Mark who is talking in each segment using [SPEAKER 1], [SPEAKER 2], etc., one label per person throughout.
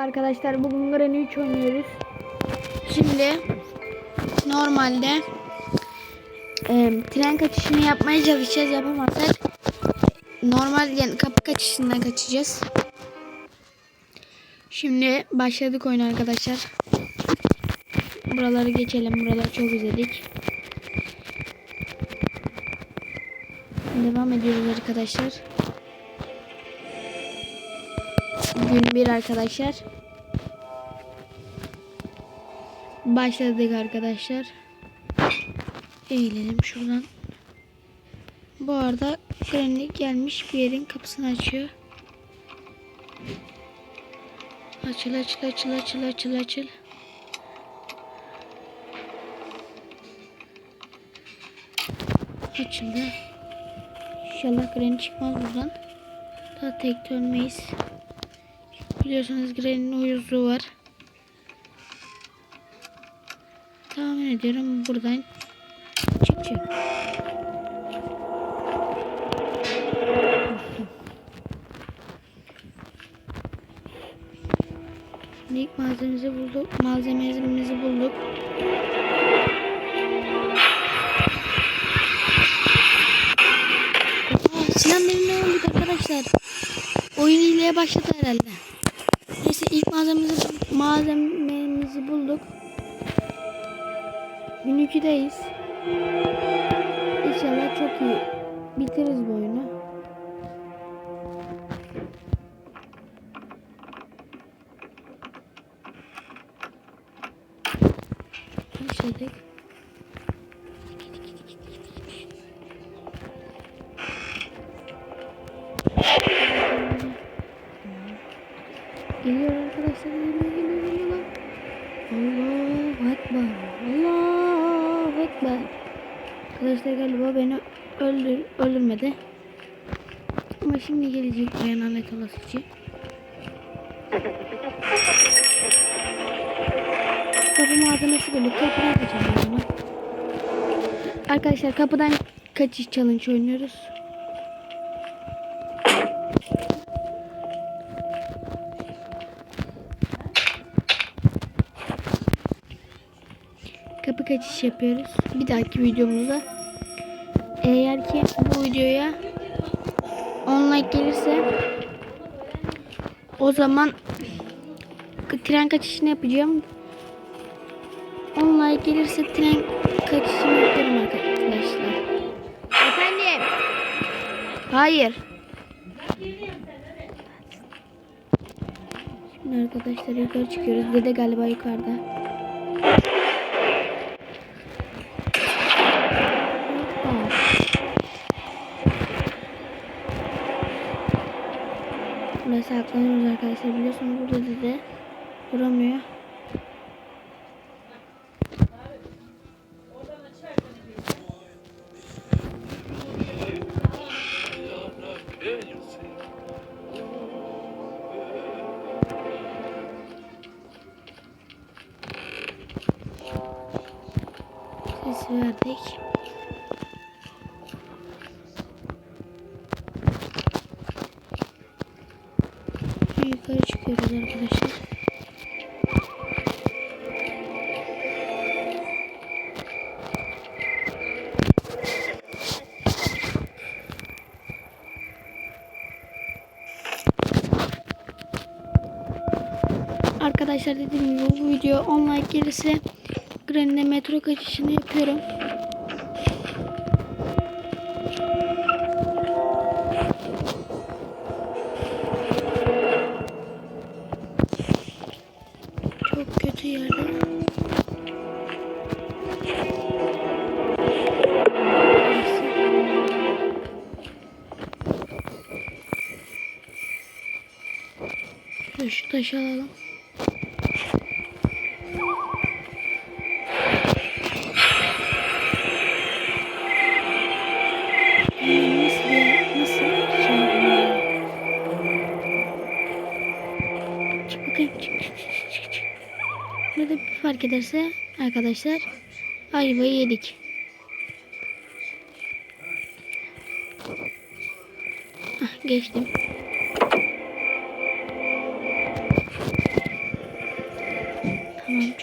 [SPEAKER 1] Arkadaşlar bugün Granny 3 oynuyoruz. Şimdi normalde e, tren kaçışını yapmaya çalışacağız. Yapamazsak normal yani kapı kaçışından kaçacağız. Şimdi başladık oyun arkadaşlar. Buraları geçelim. Buraları çok izledik. Devam ediyoruz arkadaşlar. Gün bir arkadaşlar. Başladık arkadaşlar. Eğilelim şuradan. Bu arada Granny gelmiş bir yerin kapısını açıyor. Açıl açıl açıl açıl açıl açıl. Açıldı. İnşallah Granny çıkmaz buradan. Daha tek dönmeyiz. Biliyorsunuz Granny'nin uyuzluğu var. Tahmin ediyorum buradan çıkacak. İlk malzememizi bulduk. Malzememizi bulduk. Sinan benim ne arkadaşlar? Oyun hileye başladı herhalde. 2'deyiz. İnşallah çok iyi bitiririz bu oyunu. Başladık. Geliyor öldürmedi. Ama şimdi gelecek buraya lanet olasıcı. Kapı malzemesi bulduk. Kapıdan kaçalım o. Arkadaşlar kapıdan kaçış challenge oynuyoruz. kapı kaçış yapıyoruz. Bir dahaki videomuzda. Eğer ki bu videoya 10 like gelirse o zaman tren kaçışını yapacağım. 10 like gelirse tren kaçışını yaparım arkadaşlar. Efendim? Hayır. Şimdi arkadaşlar yukarı çıkıyoruz. Dede galiba yukarıda. Saklanıyoruz arkadaşlar. Biliyorsunuz burada dede vuramıyor. Arkadaşlar dediğim gibi bu video 10 like gelirse Granny'le metro kaçışını yapıyorum. Çok kötü yerde. Şu taşı alalım. Fark ederse arkadaşlar ayvayı yedik. Hah, geçtim.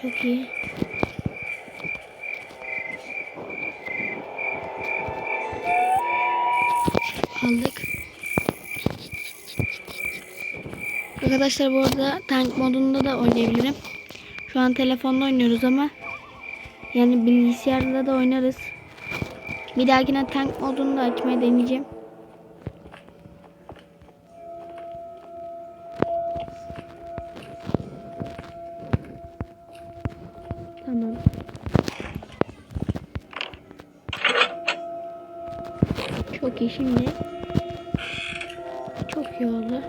[SPEAKER 1] Çok iyi. Aldık. Arkadaşlar bu arada tank modunda da oynayabilirim. Şu an telefonda oynuyoruz ama yani bilgisayarda da oynarız. Bir dahakine tank modunu da açmayı deneyeceğim. Tamam. Çok iyi şimdi. Çok iyi oldu.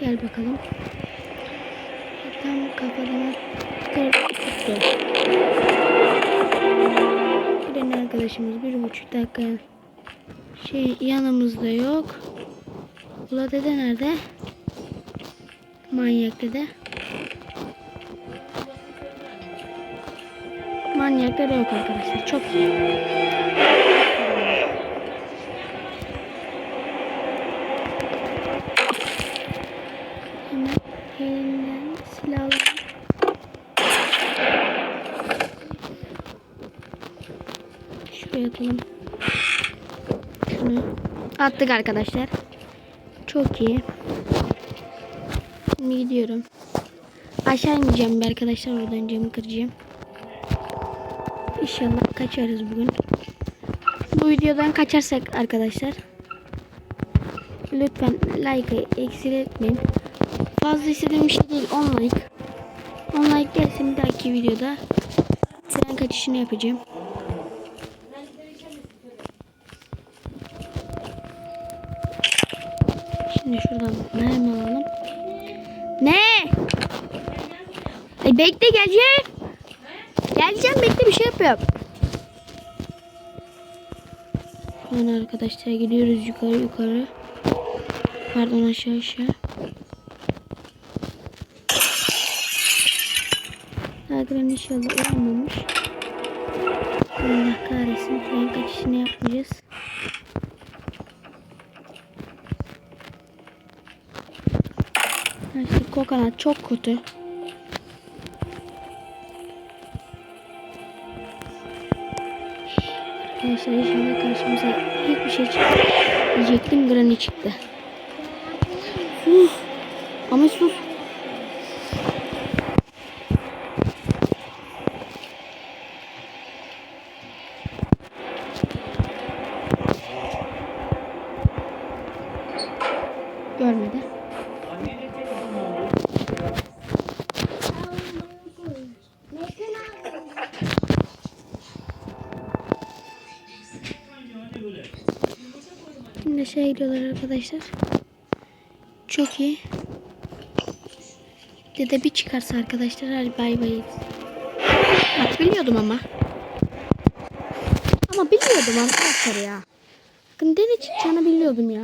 [SPEAKER 1] Gel bakalım. Tam kafadan kır tuttu. Giren arkadaşımız bir buçuk dakika şey yanımızda yok. Ula dede nerede? Manyak dede. Manyak dede yok arkadaşlar. Çok iyi. Attık arkadaşlar. Çok iyi. Şimdi gidiyorum. Aşağı ineceğim bir arkadaşlar. Oradan camı kıracağım. İnşallah kaçarız bugün. Bu videodan kaçarsak arkadaşlar. Lütfen like'ı eksik etmeyin. Fazla istediğim bir şey değil. 10 like. 10 like gelsin bir dahaki videoda. Tren kaçışını yapacağım. Şuradan mermi alalım. Ne? Ay bekle geleceğim. Geleceğim bekle bir şey yapıyorum. An arkadaşlar gidiyoruz yukarı yukarı. Pardon aşağı aşağı. Agran inşallah olmamış. Allah kahretsin. Tren kaçışını yapmayacağız. Kokonat çok kötü. Arkadaşlar inşallah karşımıza hiçbir şey çıktı. Diyecektim Granny çıktı. Sus. Ama sus. Gidiyorlar arkadaşlar. Çok iyi. Dede bir çıkarsa arkadaşlar hadi bay bay. Bak biliyordum ama. Ama biliyordum arkadaşlar ya. Bakın dede çıkacağını biliyordum ya.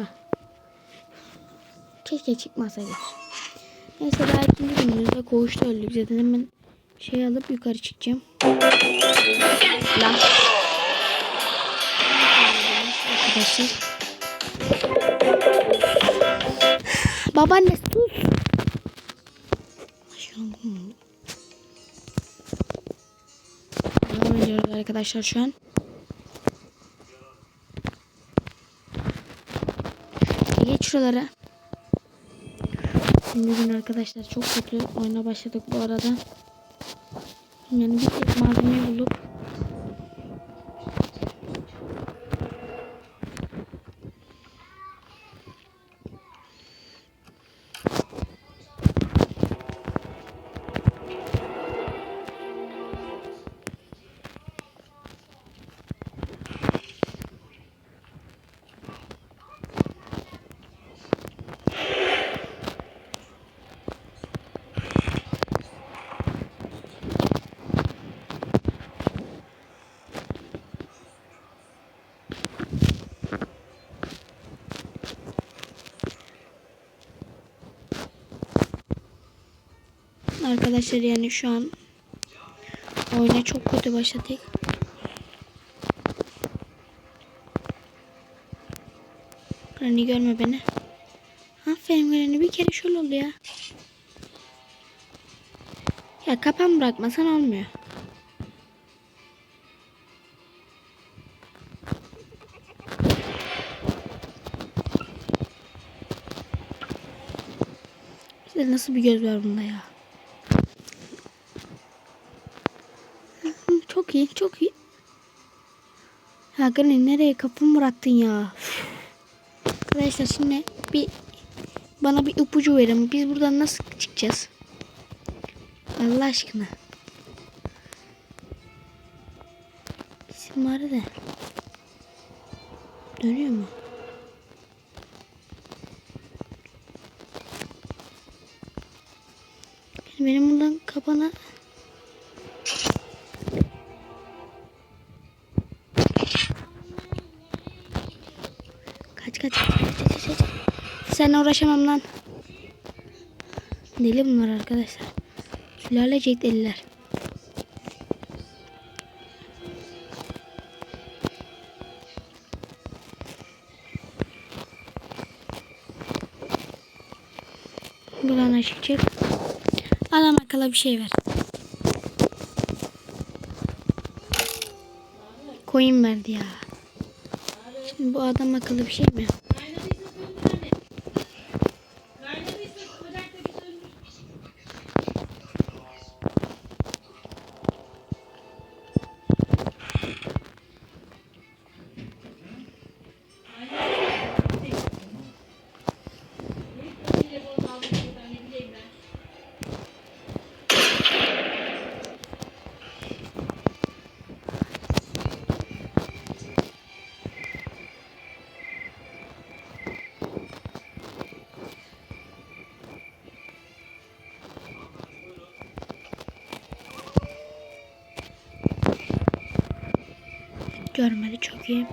[SPEAKER 1] Keşke çıkmasaydı. Neyse daha ikinci günümüzde koğuşta öldük. Zaten hemen şey alıp yukarı çıkacağım. Lan. Arkadaşlar. Babaanne sus. Devam ediyoruz arkadaşlar şu an. Geç şuralara. Şimdi gün arkadaşlar çok kötü oyuna başladık bu arada. Yani bir tek malzemeyi bulup Arkadaşlar yani şu an oyuna çok kötü başladık. Granny görme beni. Aferin Granny bir kere şöyle oldu ya. Ya kapan bırakmasan olmuyor. İşte nasıl bir göz var bunda ya. Ha Granny nereye kapımı bıraktın ya? Arkadaşlar şimdi bir bana bir ipucu verin. Biz buradan nasıl çıkacağız? Allah aşkına. İsim var da. Dönüyor mu? Benim buradan kapana Sen uğraşamam lan. Deli bunlar arkadaşlar. Sülalecek deliler. Buradan açık çık. Adam akıllı bir şey ver. Coin verdi ya. Şimdi bu adam akıllı bir şey mi? Çok iyi.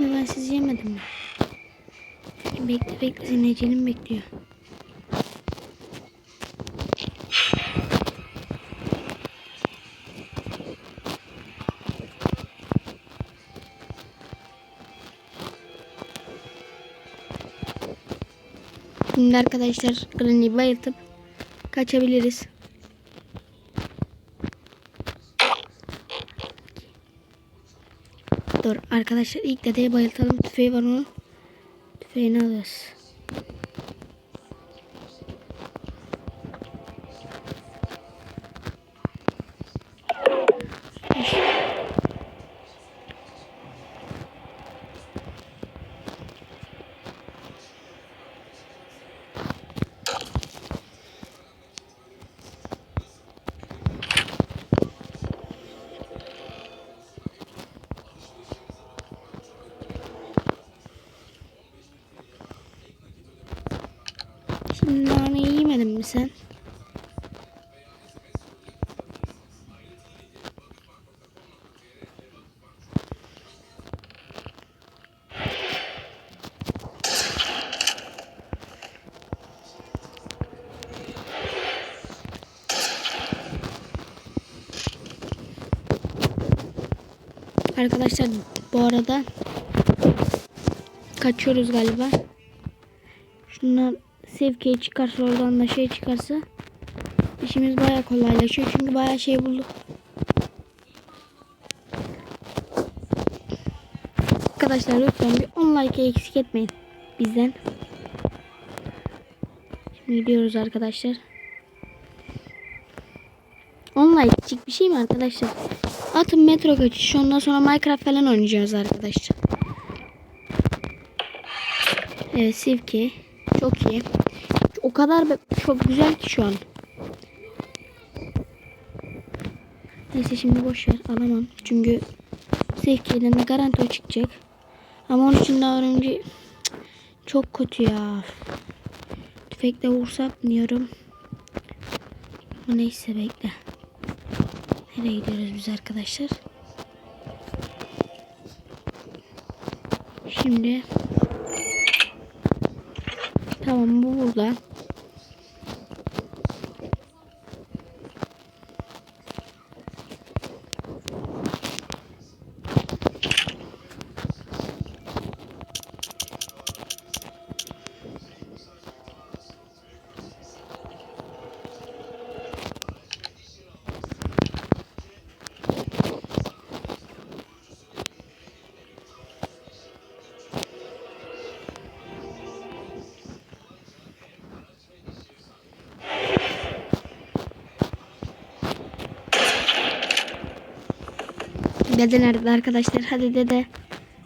[SPEAKER 1] Ben sizi yemedim mi? Bekle bekle senin bekliyor. Şimdi arkadaşlar Granny'i bayıltıp kaçabiliriz. Dur arkadaşlar ilk dedeyi bayıltalım. Tüfeği var onun. Tüfeğini alıyoruz. Sen? Arkadaşlar bu arada kaçıyoruz galiba. Şunlar sevkiye çıkarsa oradan da şey çıkarsa işimiz baya kolaylaşıyor. Çünkü baya şey bulduk. Arkadaşlar lütfen bir 10 like eksik etmeyin bizden. Şimdi gidiyoruz arkadaşlar. 10 like'cik bir şey mi arkadaşlar? Atın metro kaçış. Ondan sonra Minecraft falan oynayacağız arkadaşlar. Evet Sivki. Çok iyi. Kadar çok güzel ki şu an. Neyse şimdi boş ver alamam. Çünkü Sivki'den de garanti o çıkacak. Ama onun için daha önce çok kötü ya. Tüfekle vursam diyorum. Neyse bekle. Nereye gidiyoruz biz arkadaşlar? Şimdi Tamam bu burada. Dede nerede arkadaşlar? Hadi dede.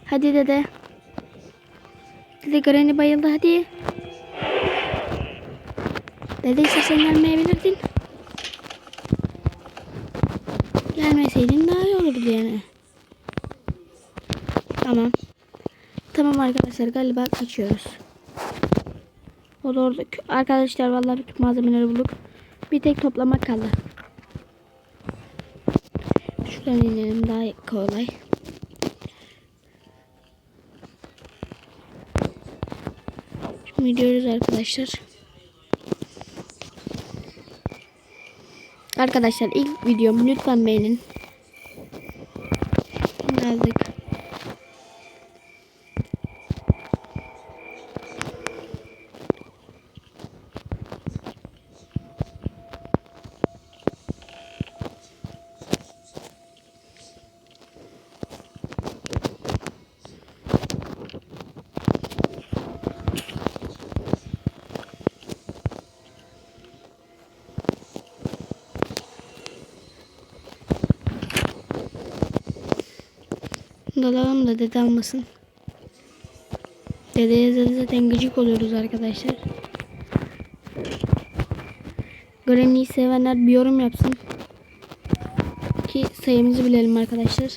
[SPEAKER 1] Hadi dede. Dede Granny bayıldı hadi. Dede istersen gelmeyebilirdin. Gelmeseydin daha iyi olurdu yani. Tamam. Tamam arkadaşlar galiba kaçıyoruz. O. Arkadaşlar vallahi bütün malzemeleri bulduk. Bir tek toplamak kaldı. Şuradan inelim daha kolay. Şimdi gidiyoruz arkadaşlar. Arkadaşlar ilk videom lütfen beğenin. Yazdık. Dalalım da dede almasın. Dedeye zaten- zaten gıcık oluyoruz arkadaşlar. Granny'yi sevenler bir yorum yapsın. Ki sayımızı bilelim arkadaşlar.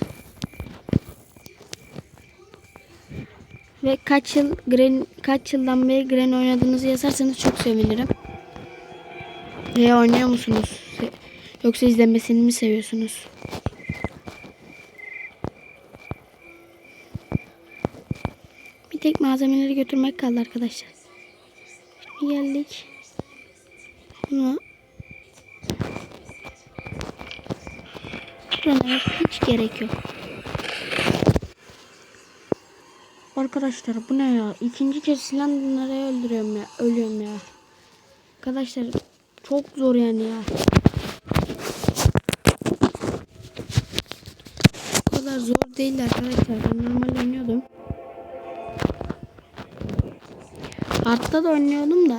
[SPEAKER 1] Ve kaç yıl Granny, kaç yıldan beri Granny oynadığınızı yazarsanız çok sevinirim. Veya oynuyor musunuz? Yoksa izlemesini mi seviyorsunuz? Tek malzemeleri götürmek kaldı arkadaşlar. Şimdi geldik. Bunu Buralara hiç gerek yok. Arkadaşlar bu ne ya? İkinci kez silah öldürüyorum ya. Ölüyorum ya. Arkadaşlar çok zor yani ya. Bu kadar zor değil arkadaşlar. Ben normal oynuyordum. Hard'da da oynuyordum da.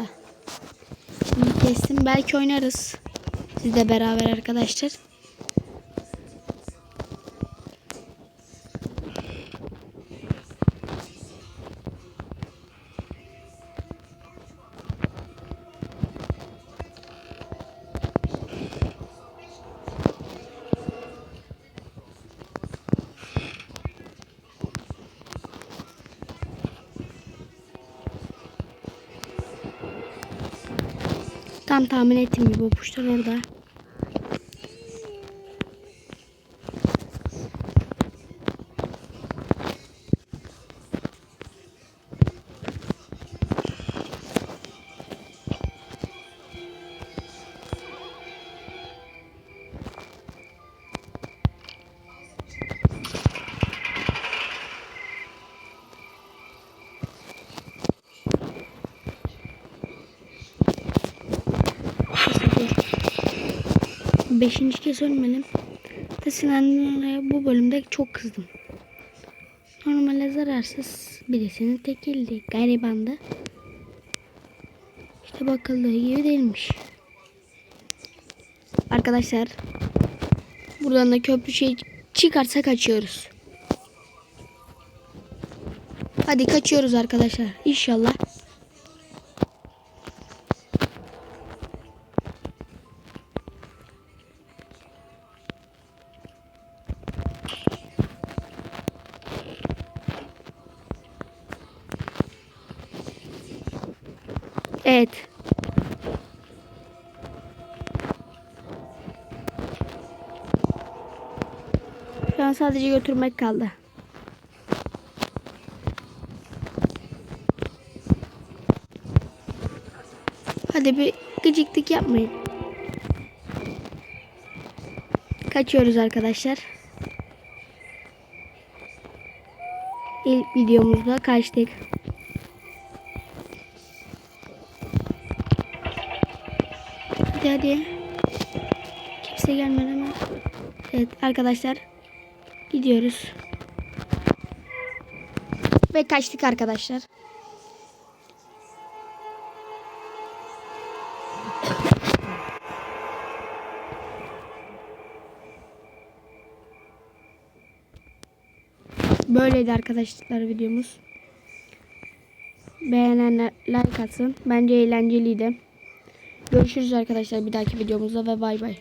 [SPEAKER 1] Şimdi kestim. Belki oynarız. Siz de beraber arkadaşlar. Tam tahmin ettiğim gibi kuşlar orada. Beşinci kez ölmedim. Sinan'a bu bölümde çok kızdım. Normalde zararsız birisinin tekildi. Garibandı. İşte bakıldığı gibi değilmiş. Arkadaşlar buradan da köprü şey çıkarsa kaçıyoruz. Hadi kaçıyoruz arkadaşlar. İnşallah. Evet. Şu an sadece götürmek kaldı. Hadi bir gıcıklık yapmayın. Kaçıyoruz arkadaşlar. İlk videomuzda kaçtık. Hadi hadi. Kimse gelmedi ama. Evet arkadaşlar. Gidiyoruz. Ve kaçtık arkadaşlar. Böyleydi arkadaşlar videomuz. Beğenenler like atsın. Bence eğlenceliydi. Görüşürüz arkadaşlar bir dahaki videomuzda ve bay bay.